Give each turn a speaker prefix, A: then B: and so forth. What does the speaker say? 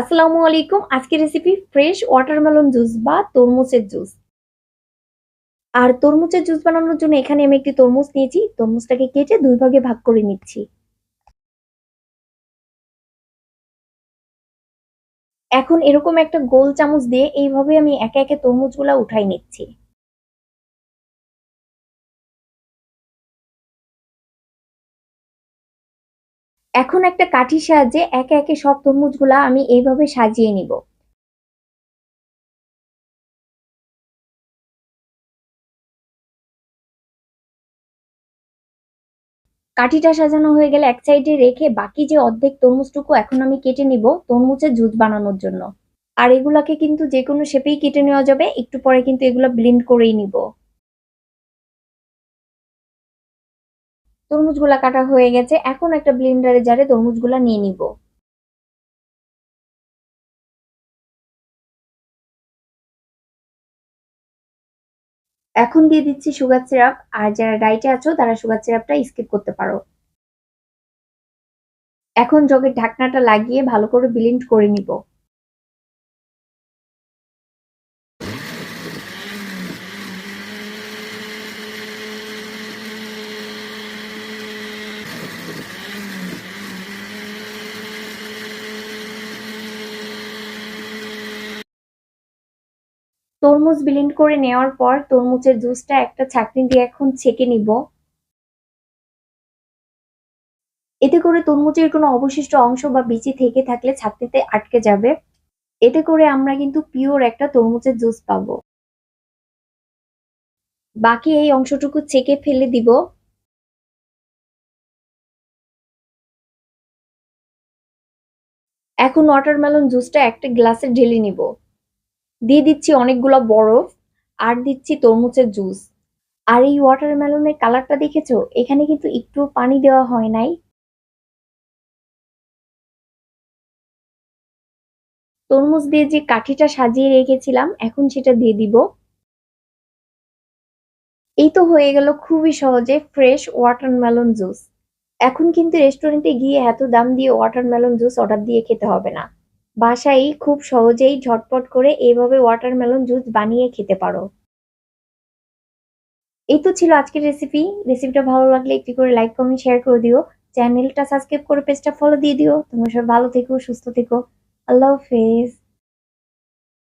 A: আসসালামু আলাইকুম। আজকে রেসিপি ফ্রেশ ওয়াটারমেলন জুস বা তরমুজের জুস আর তরমুজের জুস বানানোর জন্য এখানে আমি একটি তরমুজ নিয়েছি। তরমুজটাকে কেটে দুই ভাগে ভাগ করে নিচ্ছি। এখন এরকম একটা গোল চামচ দিয়ে এইভাবে আমি একে একে তরমুজগুলা উঠাই নিচ্ছি। এখন একটা কাঠির সাহায্যে একে একে সব তরমুজগুলা আমি এইভাবে সাজিয়ে নিব। কাঠিটা সাজানো হয়ে গেলে এক সাইডে রেখে বাকি যে অর্ধেক তরমুজটুকু এখন আমি কেটে নিব তরমুজের জুস বানানোর জন্য। আর এগুলাকে কিন্তু যে কোনো শেপেই কেটে নেওয়া যাবে, একটু পরে কিন্তু এগুলো ব্লেন্ড করেই নিব। তরমুজগুলা কাটা হয়ে গেছে, এখন একটা ব্লেন্ডারে জারে তরমুজগুলা নিয়ে নিব। এখন দিয়ে দিচ্ছি সুগার সিরাপ আর যারা ডাইটে আছো, তারা সুগার সিরাপটা স্কিপ করতে পারো। এখন জগের ঢাকনাটা লাগিয়ে ভালো করে ব্লেন্ড করে নিব। তরমুজ ব্লেন্ড করে নেওয়ার পর তরমুজের জুসটা একটা ছাঁকনি দিয়ে এখন ছেঁকে নিব। এতে করে তরমুজের কোনো অবশিষ্ট অংশ বা বিচি থেকে থাকলে ছাঁকনিতে আটকে যাবে। এতে করে আমরা কিন্তু পিওর একটা তরমুজের জুস পাবো। বাকি এই অংশটুকু ছেঁকে ফেলে দিব। এখন ওয়াটারমেলন জুসটা একটা গ্লাসে ঢেলে নিব। দিয়ে দিচ্ছি অনেকগুলো বরফ আর দিচ্ছি তরমুজের জুস। আর এই ওয়াটারমেলনের কালারটা দেখেছ? এখানে কিন্তু একটু পানি দেওয়া হয় নাই। তরমুজ দিয়ে যে কাঠিটা সাজিয়ে রেখেছিলাম, এখন সেটা দিয়ে দিব। এই তো হয়ে গেল খুবই সহজে ফ্রেশ ওয়াটারমেলন জুস এখন কিন্তু রেস্টুরেন্টে গিয়ে এত দাম দিয়ে ওয়াটারমেলন জুস অর্ডার দিয়ে খেতে হবে না। বাসায় খুব সহজেই ঝটপট করে এইভাবে ওয়াটারমেলন জুস বানিয়ে খেতে পারো। এই তো ছিল আজকের রেসিপি রেসিপিটা ভালো লাগলে একটি করে লাইক কমেন্ট শেয়ার করে দিও। চ্যানেলটা সাবস্ক্রাইব করে পেজটা ফলো দিয়ে দিও। তোমরা সব ভালো থেকো, সুস্থ থেকো। আল্লাহ হাফেজ।